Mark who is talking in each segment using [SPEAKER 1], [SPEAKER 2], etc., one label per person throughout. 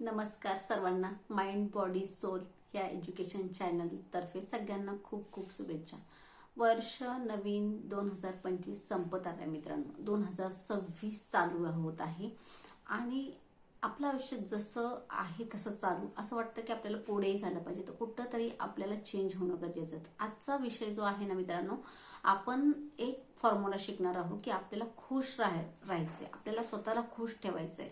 [SPEAKER 1] नमस्कार सर्वांना. Mind body soul या एज्युकेशन चॅनल तर्फे सगळ्यांना खूप खूप शुभेच्छा. वर्ष नवीन दोन हजार पंचवीस संपत आलं मित्रांनो. दोन हजार सव्वीस चालू होत आहे आणि आपलं आयुष्य जसं आहे तसं चालू. असं वाटतं की आपल्याला पुढेही झालं पाहिजे. तर कुठं तरी आपल्याला चेंज होणं गरजेचं आजचा विषय जो आहे ना मित्रांनो आपण एक फॉर्म्युला शिकणार आहोत की आपल्याला खुश राह राहायचंय. आपल्याला स्वतःला खुश ठेवायचंय.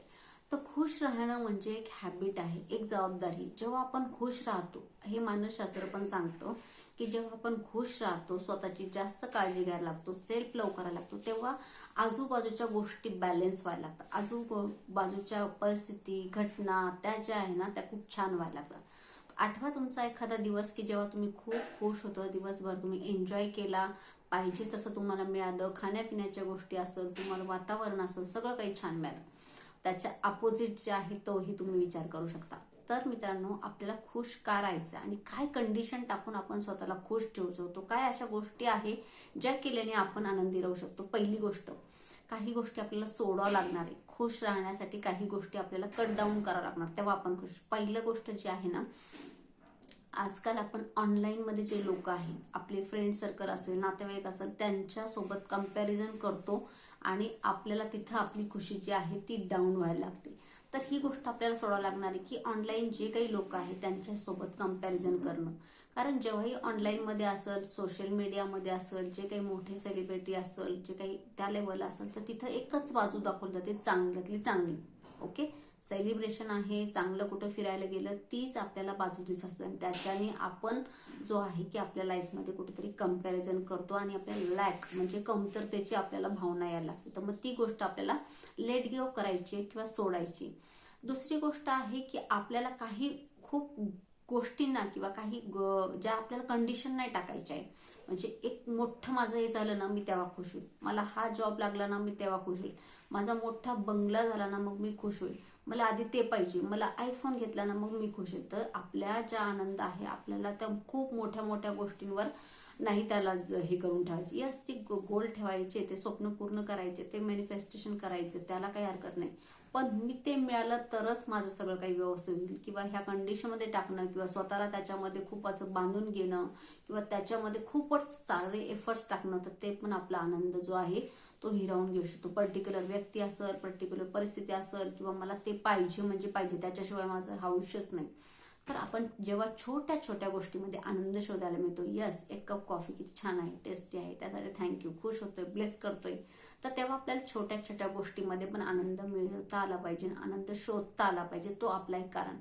[SPEAKER 1] तर खुश राहणं म्हणजे एक हॅबिट आहे एक जबाबदारी. जेव्हा आपण खुश राहतो हे मानसशास्त्र पण सांगतं की जेव्हा आपण खुश राहतो स्वतःची जास्त काळजी घ्यायला लागतो सेल्फ लव करायला लागतो तेव्हा आजूबाजूच्या गोष्टी बॅलेन्स व्हायला लागतात. आजूबाजूच्या परिस्थिती घटना त्या ज्या आहे ना त्या खूप छान व्हायला लागतात. आठवा तुमचा एखादा दिवस की जेव्हा तुम्ही खूप खुश होतो दिवसभर तुम्ही एन्जॉय केला पाहिजे तसं तुम्हाला मिळालं खाण्यापिण्याच्या गोष्टी असेल तुम्हाला वातावरण असेल सगळं काही छान मिळालं. त्याच्या अपोजिट जे आहे तोही तुम्ही विचार करू शकता. तर मित्रांनो आपल्याला खुश का राहायचं आणि काय कंडिशन टाकून आपण स्वतःला खुश ठेवू शकतो काय अशा गोष्टी आहे ज्या केल्याने आपण आनंदी राहू शकतो? पहिली गोष्ट काही गोष्टी आपल्याला सोडावं लागणार आहे. खुश राहण्यासाठी काही गोष्टी आपल्याला कट डाऊन करावं लागणार तेव्हा आपण खुश. पहिलं गोष्ट जी आहे ना आजकाल आपण ऑनलाईनमध्ये जे लोक आहे आपले फ्रेंड सर्कल असेल नातेवाईक असेल त्यांच्यासोबत कंपॅरिझन करतो आणि आपल्याला तिथं आपली खुशी जी आहे ती डाऊन व्हायला लागते. तर ही गोष्ट आपल्याला सोडावं लागणार आहे की ऑनलाईन जे काही लोक आहेत त्यांच्यासोबत कंपॅरिझन करणं. कारण जेव्हाही ऑनलाईनमध्ये असेल सोशल मीडियामध्ये असेल जे काही मोठे सेलिब्रिटी असेल जे काही त्या लेवल असेल तर तिथं एकच बाजू दाखवली जाते चांगल्यातली चांगली. ओके सेलिब्रेशन आहे चांगलं कुठं फिरायला गेलं तीच आपल्याला बाजू दिसत असते. आणि त्याच्याने आपण जो आहे की आपल्या लाईफमध्ये कुठेतरी कंपॅरिझन करतो आणि आपल्या लॅक म्हणजे कमतरतेची आपल्याला भावना यायला लागते. तर मग ती गोष्ट आपल्याला लेट गिव्ह करायची किंवा सोडायची दुसरी गोष्ट आहे की आपल्याला काही खूप गोष्टींना किंवा काही ज्या आपल्याला कंडिशन नाही टाकायच्या आहे म्हणजे एक मोठं माझं हे झालं ना मी तेव्हा खुश होईल. मला हा जॉब लागला ना मी तेव्हा खुश होईल. माझा मोठा बंगला झाला ना मग मी खुश होईल. मला आधी ते पाहिजे. मला आयफोन घेतला ना मग मी खुश आहे. तर आपल्या ज्या आनंद आहे आपल्याला त्या खूप मोठ्या मोठ्या गोष्टींवर नाही त्याला हे करून ठेवायचे. यस ती गोल ठेवायचे ते स्वप्न पूर्ण करायचे ते मॅनिफेस्टेशन करायचे त्याला काही हरकत नाही. पण मी ते मिळालं तरच माझं सगळं काही व्यवस्थित होईल. किंवा ह्या कंडिशनमध्ये टाकणं किंवा स्वतःला त्याच्यामध्ये खूप असं बांधून घेणं किंवा त्याच्यामध्ये खूपच सारे एफर्ट्स टाकणं तर ते पण आपला आनंद जो आहे तो हिरावून घेऊ शकतो. पर्टिक्युलर व्यक्ती असेल पर्टिक्युलर परिस्थिती असेल किंवा मला ते पाहिजे म्हणजे पाहिजे त्याच्याशिवाय माझं आयुष्यच नाही. तर आपण जेव्हा छोट्या छोट्या गोष्टीमध्ये आनंद शोधायला मिळतो यस एक कप कॉफी किती छान आहे टेस्टी आहे त्यासाठी थँक्यू खुश होतोय ब्लेस करतोय. तर तेव्हा आपल्याला छोट्या छोट्या गोष्टीमध्ये पण आनंद मिळवता आला पाहिजे आनंद शोधता आला पाहिजे तो आपला एक कारण.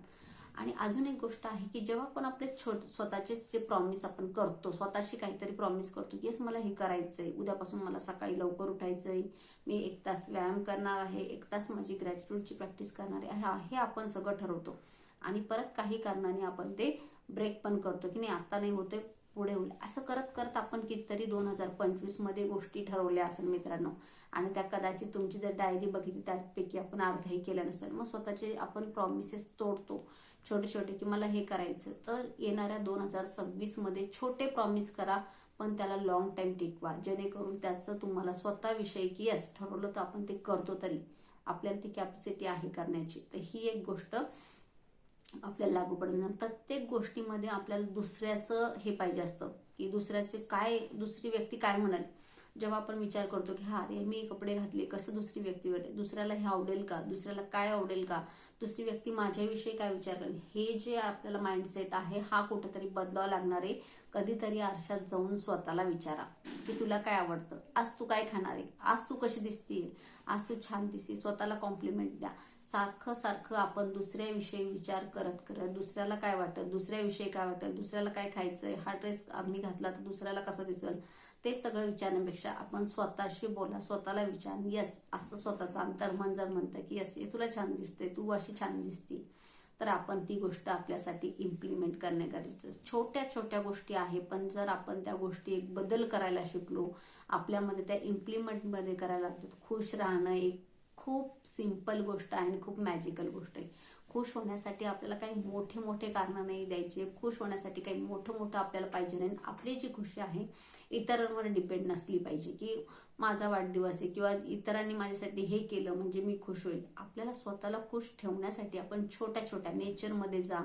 [SPEAKER 1] आणि अजून एक गोष्ट आहे की जेव्हा आपण आपले छोट स्वतःचे जे प्रॉमिस आपण करतो स्वतःशी काहीतरी प्रॉमिस करतो की येस मला हे करायचं आहे उद्यापासून मला सकाळी लवकर उठायचं आहे मी एक तास व्यायाम करणार आहे. एक तास माझी ग्रॅटिट्यूडची प्रॅक्टिस करणार आहे. हे आपण सगळं ठरवतो. आणि परत काही कारणाने आपण ते ब्रेक पण करतो की नाही आता नाही होते पुढे होईल. असं करत करत आपण कितीतरी दोन हजार पंचवीसमध्ये गोष्टी ठरवल्या असेल मित्रांनो. आणि त्या कदाचित तुमची जर डायरी बघितली त्यापैकी आपण अर्धही केल्या नसेल. मग स्वतःचे आपण प्रॉमिसेस तोडतो. छोटे छोटे की मला हे करायचं तर येणाऱ्या दोन हजार सव्वीसमध्ये छोटे प्रॉमिस करा पण त्याला लॉंग टाइम टिकवा. जेणेकरून त्याचं तुम्हाला स्वतःविषयी की यस ठरवलं तर आपण ते करतो तरी. आपल्याला ती कॅपॅसिटी आहे करण्याची. तर ही एक गोष्ट आपल्याला लागू पडत प्रत्येक गोष्टीमध्ये आपल्याला दुसऱ्याचं हे पाहिजे असतं. की दुसऱ्याचे काय दुसरी व्यक्ती काय म्हणाल? जेव्हा आपण विचार करतो की हा अरे मी कपडे घातले कसं दुसरी व्यक्ती वाटेल दुसऱ्याला हे आवडेल का? दुसऱ्याला काय आवडेल का? दुसरी व्यक्ती माझ्याविषयी काय विचार करेल? हे जे आपल्याला माइंडसेट आहे हा कुठेतरी बदलावा लागणार आहे. कधीतरी आरशात जाऊन स्वतःला विचारा की तुला काय आवडतं? आज तू काय खाणार आहे? आज तू कशी दिसतीये? आज तू छान दिसते स्वतःला कॉम्प्लिमेंट द्या. सारखं सारखं आपण दुसऱ्याविषयी विचार करत करत दुसऱ्याला काय वाटत? दुसऱ्याविषयी काय वाटत? दुसऱ्याला काय खायचंय? हा ड्रेस आम्ही घातला तर दुसऱ्याला कसं दिसल? ते सगळं विचारण्यापेक्षा आपण स्वतःशी बोला स्वतःला विचार. यस असं स्वतःचं अंतर्मन जर म्हणतं की यस हे तुला छान दिसते तू अशी छान दिसती. तर आपण ती गोष्ट आपल्यासाठी इम्प्लिमेंट करणे गरजेचं छोट्या छोट्या गोष्टी आहे पण जर आपण त्या गोष्टी एक बदल करायला शिकलो आपल्यामध्ये त्या इम्प्लिमेंटमध्ये करायला लागतो खुश राहणं एक खूप सिंपल गोष्ट आहे आणि खूप मॅजिकल गोष्ट आहे. खुश होण्यासाठी आपल्याला काही मोठे मोठे कारण नाही द्यायचे खुश होण्यासाठी काही मोठं मोठं आपल्याला पाहिजे नाही. आपली जी खुशी आहे इतरांवर डिपेंड नसली पाहिजे. की माझा वाढदिवस आहे किंवा इतरांनी माझ्यासाठी हे केलं म्हणजे मी खुश होईल. आपल्याला स्वतःला खुश ठेवण्यासाठी आपण छोट्या छोट्या नेचरमध्ये जा.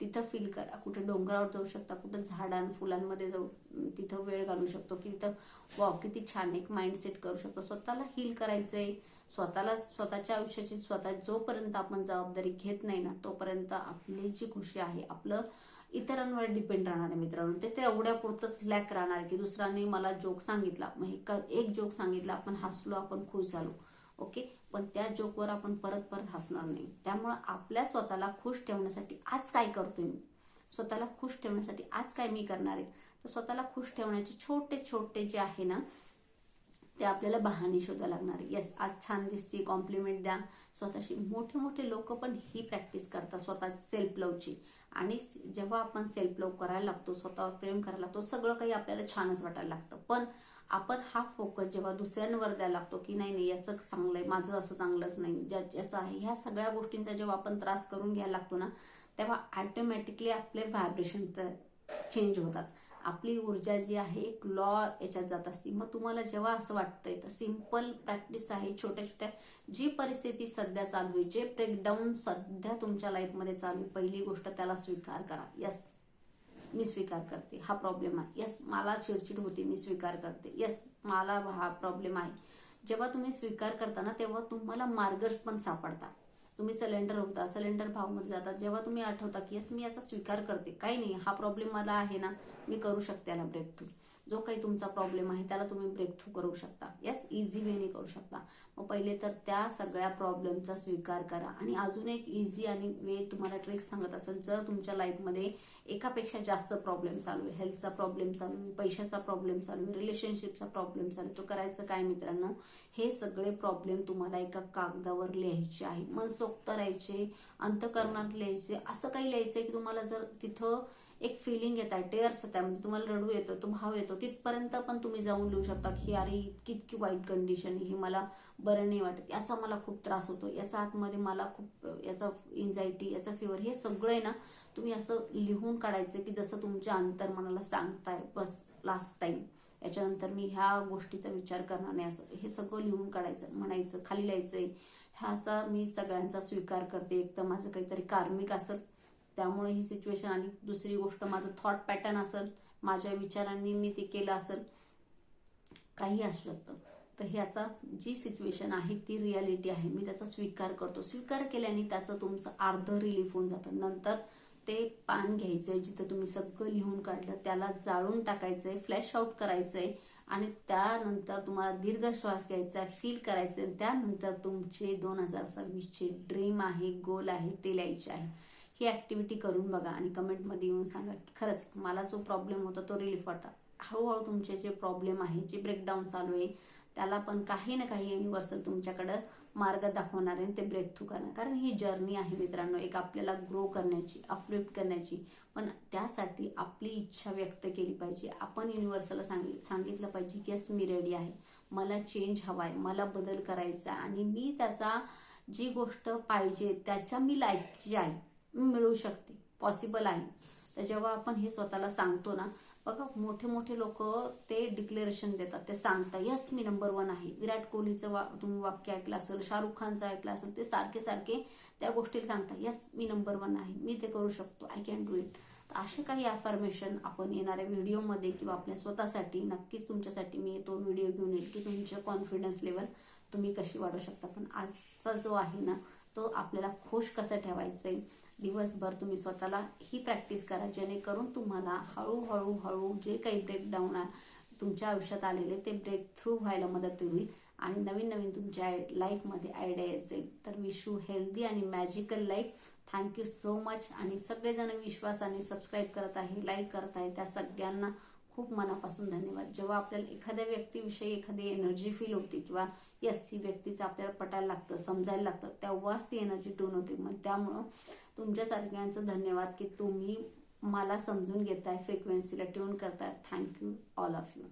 [SPEAKER 1] तिथं फील करा. कुठे डोंगरावर जाऊ शकता कुठं झाडां फुलांमध्ये जाऊ तिथं वेळ घालू शकतो की तिथं वा किती छान एक माइंडसेट करू शकतो. स्वतःला हील करायचंय. स्वतःला स्वतःच्या आयुष्याची स्वतः जोपर्यंत आपण जबाबदारी घेत नाही ना तोपर्यंत आपली जी खुशी आहे आपलं इतरांवर डिपेंड राहणार आहे मित्रांनो. ते एवढ्या पुरतंच लॅक राहणार की दुसऱ्याने मला जोक सांगितला. मग एक जोक सांगितला आपण हसलो आपण खुश झालो. ओके? पण त्या जोकवर आपण परत परत हसणार नाही. त्यामुळं आपल्या स्वतःला खुश ठेवण्यासाठी आज काय करतोय मी? स्वतःला खुश ठेवण्यासाठी आज काय मी करणार आहे? तर स्वतःला खुश ठेवण्याचे छोटे छोटे जे आहे ना ते आपल्याला बहाणे शोधा लागणार येस आज छान दिसते कॉम्प्लिमेंट द्या. स्वतःशी मोठे मोठे लोक पण ही प्रॅक्टिस करतात स्वतः सेल्फ लवची आणि जेव्हा आपण सेल्फ लव करायला लागतो स्वतःवर प्रेम करायला लागतो सगळं काही आपल्याला छानच वाटायला लागतं. पण आपण हा फोकस जेव्हा दुसऱ्यांवर द्यायला लागतो की नाही नाही याचं चांगलं आहे माझं असं चांगलंच नाही ज्या ज्याचं आहे ह्या सगळ्या गोष्टींचा जेव्हा आपण त्रास करून घ्यायला लागतो ना तेव्हा ऑटोमॅटिकली आपले व्हायब्रेशन चेंज होतात. आपली ऊर्जा जी आहे एक लॉ याच्यात जात असते. मग तुम्हाला जेव्हा असं वाटतंय तर सिंपल प्रॅक्टिस आहे छोट्या छोट्या जी परिस्थिती सध्या चालू आहे जे ब्रेकडाऊन सध्या तुमच्या लाईफमध्ये चालू आहे पहिली गोष्ट त्याला स्वीकार करा. यस मी स्वीकार करते. हा प्रॉब्लेम आहे. यस मला चिडचिड होते मी स्वीकार करते. यस मला हा प्रॉब्लेम आहे. जेव्हा तुम्ही स्वीकार करता ना तेव्हा तुम्हाला मार्ग पण सापडता तुम्ही सिलेंडर होता सिलेंडर भावमध्ये जातात जेव्हा तुम्ही आठवता की यस मी याचा स्वीकार करते. काही नाही हा प्रॉब्लेम मला आहे ना मी करू शकते याला ब्रेक थ्रू जो काही तुमचा प्रॉब्लेम आहे त्याला तुम्ही ब्रेक थ्रू करू शकता. यस इझी वेने करू शकता. मग पहिले तर त्या सगळ्या प्रॉब्लेमचा स्वीकार करा. आणि अजून एक इझी आणि वे तुम्हाला ट्रिक सांगत असेल जर तुमच्या लाईफमध्ये एकापेक्षा जास्त प्रॉब्लेम चालू आहे हेल्थचा प्रॉब्लेम चालू आहे पैशाचा प्रॉब्लेम चालू आहे रिलेशनशिपचा प्रॉब्लेम चालू तो करायचं काय मित्रांनो? हे सगळे प्रॉब्लेम तुम्हाला एका कागदावर लिहायचे आहे. मनसोक्त राहायचे अंतकरणात लिहायचे असं काही लिहायचंय की तुम्हाला जर तिथं एक फिलिंग येत आहे टेअर्स येत आहे. म्हणजे तुम्हाला रडू येतो तो भाव येतो. तिथपर्यंत पण तुम्ही जाऊन लिहू शकता की अरे इतकी इतकी वाईट कंडिशन ही मला बरं नाही वाटत. याचा मला खूप त्रास होतो. याचा आतमध्ये मला खूप याचा एन्झायटी याचा फिवर हे सगळं आहे ना तुम्ही असं लिहून काढायचं की जसं तुमच्या अंतर्मनाला सांगताय बस लास्ट टाईम याच्यानंतर मी ह्या गोष्टीचा विचार करणार नाही असं. हे सगळं लिहून काढायचं म्हणायचं खाली लिहायचंय. ह्याचा मी सगळ्यांचा स्वीकार करते. एक तर माझं काहीतरी कार्मिक असं त्यामुळे ही सिच्युएशन आणि दुसरी गोष्ट माझं थॉट पॅटर्न असेल माझ्या विचारांनी मी ते केलं असेल काही असू शकतं. तर ह्याचा जी सिच्युएशन आहे ती रियालिटी आहे. मी त्याचा स्वीकार करतो. स्वीकार केल्याने त्याचं तुमचं अर्ध रिलीफ होऊन जातं. नंतर ते पान घ्यायचंय जिथं तुम्ही सगळं लिहून काढलं त्याला जाळून टाकायचं आहे फ्लॅश आउट आहे आणि त्यानंतर तुम्हाला दीर्घ श्वास घ्यायचा आहे फील करायचं आहे त्यानंतर तुमचे दोन हजार सव्वीसचे ड्रीम आहे गोल आहे ते लिहायचे आहे. ही ॲक्टिव्हिटी करून बघा आणि कमेंटमध्ये येऊन सांगा की खरंच मला जो प्रॉब्लेम होता तो रिलीफ वाटता हळूहळू तुमचे जे प्रॉब्लेम आहे जे ब्रेकडाऊन चालू आहे त्याला पण काही ना काही युनिव्हर्सल तुमच्याकडं मार्ग दाखवणार आहे ते ब्रेक थ्रू करणार. कारण ही जर्नी आहे मित्रांनो एक आपल्याला ग्रो करण्याची अपलिफ्ट करण्याची. पण त्यासाठी आपली इच्छा व्यक्त केली पाहिजे. आपण युनिव्हर्सला सांगितलं पाहिजे की यस मी रेडी आहे. मला चेंज हवा आहे मला बदल करायचा आणि मी त्याचा जी गोष्ट पाहिजे त्याच्या मी लाईकची आहे. मिळू शकते. पॉसिबल आहे. तर जेव्हा आपण हे स्वतःला सांगतो ना बघा मोठे मोठे लोक ते डिक्लेरेशन देतात ते सांगतात यस मी नंबर वन आहे. विराट कोहलीचं वा तुम्ही वाक्य ऐकलं असेल शाहरुख खानचं ऐकलं असेल ते सारखे सारखे त्या गोष्टीला सांगतात यस मी नंबर वन आहे. मी ते करू शकतो. आय कॅन डू इट तर असे काही अफर्मेशन आपण येणाऱ्या व्हिडिओमध्ये किंवा आपल्या स्वतःसाठी नक्कीच तुमच्यासाठी मी तो व्हिडिओ घेऊन येईल की तुमचे कॉन्फिडन्स लेवल तुम्ही कशी वाढवू शकता. पण आजचा जो आहे ना तो आपल्याला खुश कसं ठेवायचं आहे दिवसभर तुम्ही स्वतःला ही प्रॅक्टिस करा जेणेकरून तुम्हाला हळूहळू हळू जे काही ब्रेकडाऊन तुमच्या आयुष्यात आलेले ते ब्रेक थ्रू व्हायला मदत होईल. आणि नवीन नवीन तुमच्या लाईफमध्ये आयडिया यायचे तर विश यू हेल्दी आणि magical life thank you so much आणि सगळेजण विश्वासाने सबस्क्राईब करत आहे लाईक करत आहे. त्या सगळ्यांना खूप मनापासून धन्यवाद. जेव्हा आपल्याला एखाद्या व्यक्तीविषयी एखादी एनर्जी फील होते किंवा यस ही व्यक्तीचं आपल्याला पटायला लागतं समजायला लागतं तेव्हाच ती एनर्जी टोन होते. मग त्यामुळं तुमच्या सगळ्यांचं धन्यवाद की तुम्ही मला समजून घेताय फ्रिक्वेन्सीला ट्यून करताय. Thank you all of you